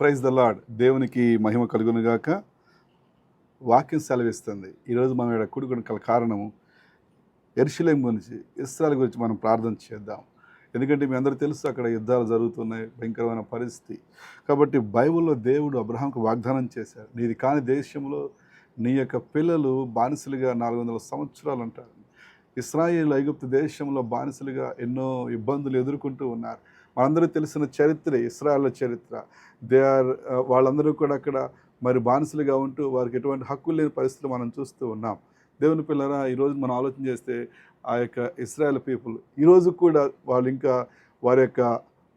Praise the lord దేవునికి మహిమ కలుగునుగాక వాక్యం సెలవిస్తుంది. ఈరోజు మనం ఇక్కడ కూడుకుని కల కారణము ఎర్షిలేం గురించి ఇస్రాయల్ గురించి మనం ప్రార్థన చేద్దాం. ఎందుకంటే మీ అందరూ తెలుసు అక్కడ యుద్ధాలు జరుగుతున్నాయి భయంకరమైన పరిస్థితి. కాబట్టి బైబిల్లో దేవుడు అబ్రహాంకు వాగ్దానం చేశారు నీది కాని దేశంలో నీ యొక్క పిల్లలు బానిసలుగా నాలుగు వందల సంవత్సరాలు ఉంటారు ఇస్రాయేల్ ఐగుప్తు దేశంలో బానిసలుగా ఎన్నో ఇబ్బందులు ఎదుర్కొంటూ ఉన్నారు. మనందరూ తెలిసిన చరిత్ర ఇస్రాయల్ చరిత్ర. దే ఆర్ వాళ్ళందరూ కూడా అక్కడ మరి బానిసలుగా ఉంటూ వారికి ఎటువంటి హక్కులు లేని పరిస్థితులు మనం చూస్తూ ఉన్నాం. దేవుని పిల్లరా ఈరోజు మనం ఆలోచన చేస్తే ఆ యొక్క ఇస్రాయల్ పీపుల్ ఈరోజు కూడా వాళ్ళు ఇంకా వారి యొక్క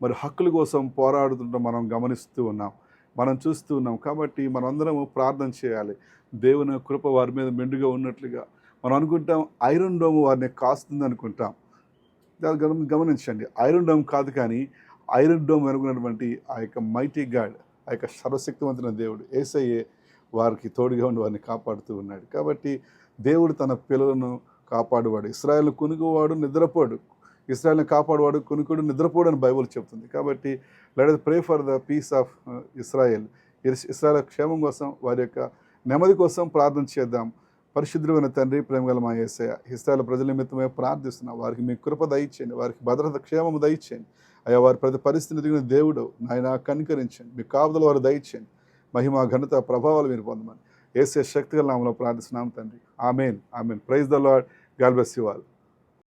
మరి హక్కుల కోసం పోరాడుతుండడం మనం గమనిస్తూ ఉన్నాం. మనం చూస్తూ ఉన్నాం కాబట్టి మనందరము ప్రార్థన చేయాలి. దేవుని కృప వారి మీద మెండుగా ఉన్నట్లుగా. మనం అనుకుంటాం ఐరన్ డోము వారిని కాస్తుంది అనుకుంటాం గమనించండి. ఐరన్ డోమ్ కాదు కానీ ఐరన్ డోమ్ అనుకున్నటువంటి ఆ యొక్క మైటీ గాడ్ ఆ యొక్క సర్వశక్తివంతున దేవుడు ఏసయ్యే వారికి తోడుగా ఉండి వారిని కాపాడుతూ ఉన్నాడు. కాబట్టి దేవుడు తన పిల్లలను కాపాడువాడు. ఇస్రాయల్ని కొనుగోవాడు నిద్రపోడు. ఇస్రాయల్ని కాపాడువాడు కొనుక్కుడు నిద్రపోడు అని బైబుల్ చెప్తుంది. కాబట్టి let pray for the peace of Israel Israel క్షేమం కోసం వారి యొక్క నెమ్మది కోసం ప్రార్థన చేద్దాం. పరిశుద్ధమైన తండ్రి ప్రేమగల మా ఏసయ ఇస్రాయల్ ప్రజల నిమిత్తమే ప్రార్థిస్తున్నాం. వారికి మీ కృప దయచేయండి. వారికి భద్రత క్షేమము దయచేయండి. అయ్యా వారి ప్రతి పరిస్థితిని దిగిన దేవుడు నాయన కనికరించండి. మీ కాపుదల వారు దయచేయండి. మహిమ ఘనత ప్రభావాలు మీరు పొందమని. ఏసే శక్తిగల నామంలో ప్రార్థిస్తున్నాం తండ్రి. Amen. Amen. Praise the Lord God bless you all.